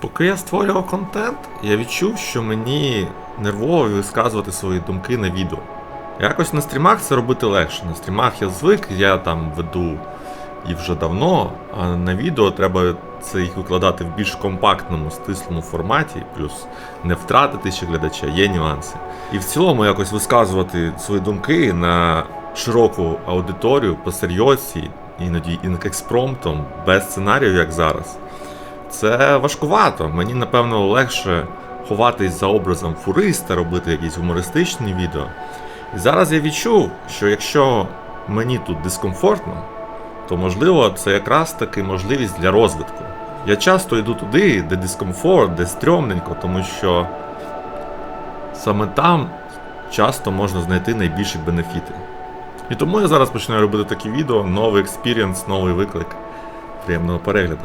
Поки я створював контент, я відчув, що мені нервово висказувати свої думки на відео. Якось на стрімах це робити легше. На стрімах я звик, я там веду і вже давно, а на відео треба це їх викладати в більш компактному, стислому форматі, плюс не втратити ще глядача, є нюанси. І в цілому якось висказувати свої думки на широку аудиторію по серйозці, іноді експромтом, без сценарію, як зараз. Це важкувато. Мені, напевно, легше ховатись за образом фуриста, робити якісь гумористичні відео. І зараз я відчув, що якщо мені тут дискомфортно, то можливо це якраз таки можливість для розвитку. Я часто йду туди, де дискомфорт, де стрьомненько, тому що саме там часто можна знайти найбільші бенефіти. І тому я зараз починаю робити такі відео, новий експірієнс, новий виклик. Приємного перегляду.